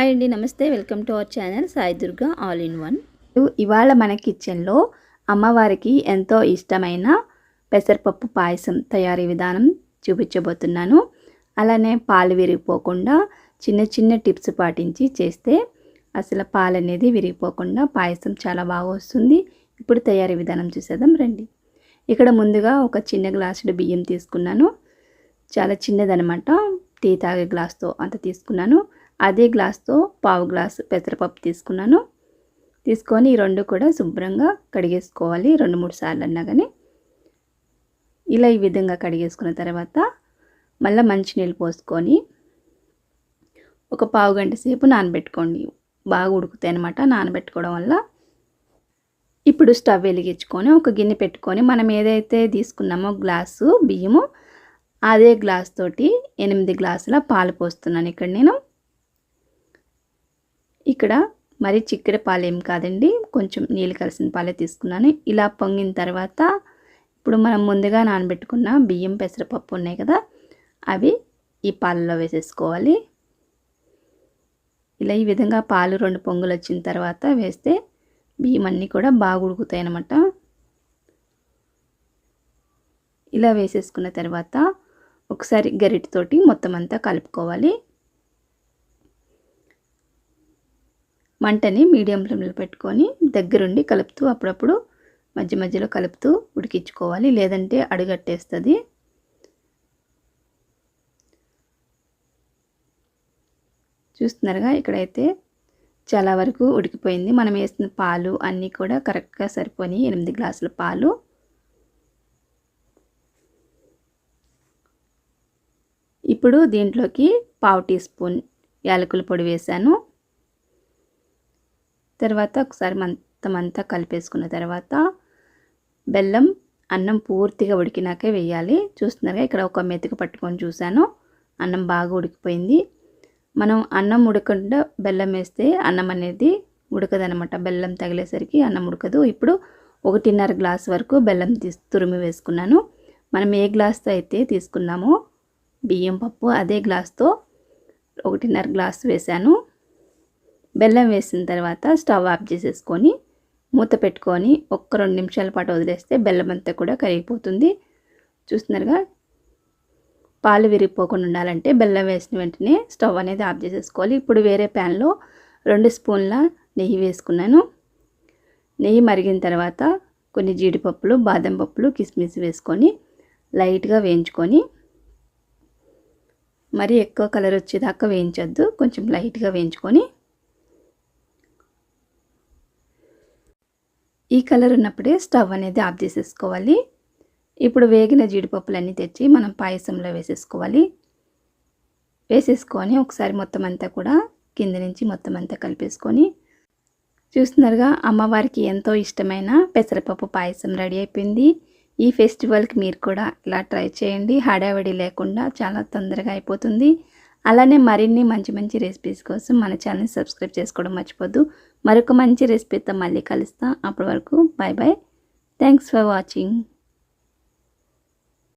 Hi అండి నమస్తే. Welcome to our channel Sai Durga all in one. ఇవాళ మన కిచెన్లో అమ్మవారికి ఎంతో ఇష్టమైన పెసరపప్పు పాయసం తయారీ విధానం చూపించబోతున్నాను. అలానే పాలు విరిగిపోకుండా చిన్న చిన్న టిప్స్ పాటించి చేస్తే అసలు పాలు అనేది విరిగిపోకుండా పాయసం చాలా బాగా వస్తుంది. ఇప్పుడు తయారీ విధానం చూసేద్దాం రండి. ఇక్కడ ముందుగా ఒక చిన్న గ్లాసుడు బియ్యం తీసుకున్నాను. చాలా చిన్నదనమాట. టీ తాగే గ్లాస్తో అంత తీసుకున్నాను. అదే గ్లాస్తో పావు గ్లాసు పెసరపప్పు తీసుకున్నాను. తీసుకొని ఈ రెండు కూడా శుభ్రంగా కడిగేసుకోవాలి. రెండు మూడు సార్లు అన్నా కానీ ఇలా ఈ విధంగా కడిగేసుకున్న తర్వాత మళ్ళీ మంచినీళ్ళు పోసుకొని ఒక పావు గంట సేపు నానబెట్టుకోండి. బాగా ఉడుకుతాయి అనమాట నానబెట్టుకోవడం వల్ల ఇప్పుడు స్టవ్ వెలిగించుకొని ఒక గిన్నె పెట్టుకొని మనం ఏదైతే తీసుకున్నామో గ్లాసు బియ్యము అదే గ్లాస్ తోటి ఎనిమిది గ్లాసుల పాలు పోస్తున్నాను ఇక్కడ నేను. ఇక్కడ మరి చిక్కడి పాలు ఏం కాదండి కొంచెం నీళ్ళు కలిసిన పాలే తీసుకున్నాను. ఇలా పొంగిన తర్వాత ఇప్పుడు మనం ముందుగా నానబెట్టుకున్న బియ్యం పెసరపప్పు ఉన్నాయి కదా అవి ఈ పాలలో వేసేసుకోవాలి. ఇలా ఈ విధంగా పాలు రెండు పొంగులు వచ్చిన తర్వాత వేస్తే బియ్యం అన్నీ కూడా బాగా ఉడుకుతాయి అన్నమాట ఇలా వేసేసుకున్న తర్వాత ఒకసారి గరిటతోటి మొత్తం అంతా కలుపుకోవాలి. మంటని మీడియం ఫ్లేమ్లో పెట్టుకొని దగ్గరుండి కలుపుతూ అప్పుడప్పుడు మధ్య మధ్యలో కలుపుతూ ఉడికించుకోవాలి. లేదంటే అడుగట్టేస్తుంది. చూస్తున్నారుగా ఇక్కడైతే చాలా వరకు ఉడికిపోయింది. మనం వేసిన పాలు అన్నీ కూడా కరెక్ట్గా సరిపోయి ఎనిమిది గ్లాసుల పాలు. ఇప్పుడు దీంట్లోకి పావు టీ స్పూన్ యాలకుల పొడి వేశాను. తర్వాత ఒకసారి మొత్తం అంతా కలిపేసుకున్న తర్వాత బెల్లం అన్నం పూర్తిగా ఉడికినాకే వేయాలి. చూస్తున్నారుగా ఇక్కడ ఒక మెతుకు పట్టుకొని చూశాను. అన్నం బాగా ఉడికిపోయింది. మనం అన్నం ఉడకకుండా బెల్లం వేస్తే అన్నం అనేది ఉడకదనమాట బెల్లం తగిలేసరికి అన్నం ఉడకదు. ఇప్పుడు ఒకటిన్నర గ్లాస్ వరకు బెల్లం తీసి తురిమి వేసుకున్నాను. మనం ఏ గ్లాస్తో అయితే తీసుకున్నామో బియ్యం పప్పు అదే గ్లాస్తో ఒకటిన్నర గ్లాస్ వేశాను. బెల్లం వేసిన తర్వాత స్టవ్ ఆఫ్ చేసేసుకొని మూత పెట్టుకొని ఒక్క రెండు నిమిషాల పాటు వదిలేస్తే బెల్లం అంతా కూడా కరిగిపోతుంది. చూస్తున్నారుగా? పాలు విరిగిపోకుండా ఉండాలంటే బెల్లం వేసిన వెంటనే స్టవ్ అనేది ఆఫ్ చేసేసుకోవాలి. ఇప్పుడు వేరే ప్యాన్లో రెండు స్పూన్ల నెయ్యి వేసుకున్నాను. నెయ్యి మరిగిన తర్వాత కొన్ని జీడిపప్పులు బాదం పప్పులు కిస్మిస్ వేసుకొని లైట్గా వేయించుకొని మరి ఎక్కువ కలర్ వచ్చేదాకా వేయించొద్దు. కొంచెం లైట్గా వేయించుకొని ఈ కలర్ ఉన్నప్పుడే స్టవ్ అనేది ఆఫ్ చేసేసుకోవాలి. ఇప్పుడు వేగిన జీడిపప్పులన్నీ తెచ్చి మనం పాయసంలో వేసేసుకోవాలి. వేసేసుకొని ఒకసారి మొత్తం అంతా కూడా కింద నుంచి మొత్తం అంతా కలిపేసుకొని చూస్తున్నారుగా అమ్మవారికి ఎంతో ఇష్టమైన పెసరపప్పు పాయసం రెడీ అయిపోయింది. ఈ ఫెస్టివల్కి మీరు కూడా ఇలా ట్రై చేయండి. హడావిడి లేకుండా చాలా తొందరగా అయిపోతుంది. అలానే మరిన్ని మంచి మంచి రెసిపీస్ కోసం మన ఛానల్ సబ్స్క్రైబ్ చేసుకోవడం మర్చిపోద్దు. మరొక మంచి రెసిపీతో మళ్ళీ కలుస్తాం. అప్పటి వరకు bye bye thanks for watching